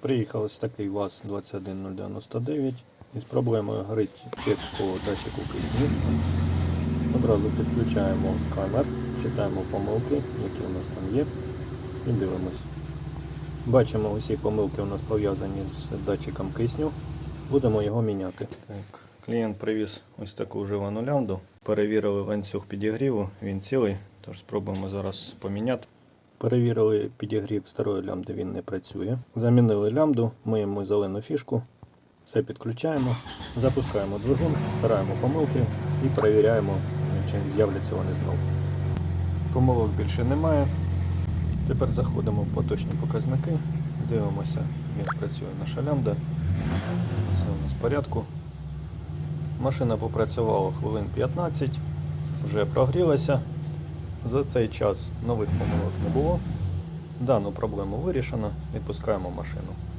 Приїхав ось такий ВАЗ-21099 із проблемою горить чек по датчику кисню. Одразу підключаємо сканер, читаємо помилки, які у нас там є, і дивимось. Бачимо, усі помилки у нас пов'язані з датчиком кисню. Будемо його міняти. Так, клієнт привіз ось таку вживану лямбду. Перевірили ланцюг підігріву, він цілий, тож спробуємо зараз поміняти. Перевірили підігрів старої лямбди, він не працює. Замінили лямбду, миємо зелену фішку, все підключаємо, запускаємо двигун, стараємо помилки і перевіряємо, чи з'являться вони знову. Помилок більше немає. Тепер заходимо в поточні показники, дивимося, як працює наша лямбда. Все у нас в порядку. Машина попрацювала хвилин 15, вже прогрілася. За цей час нових помилок не було. Дану проблему вирішено, відпускаємо машину.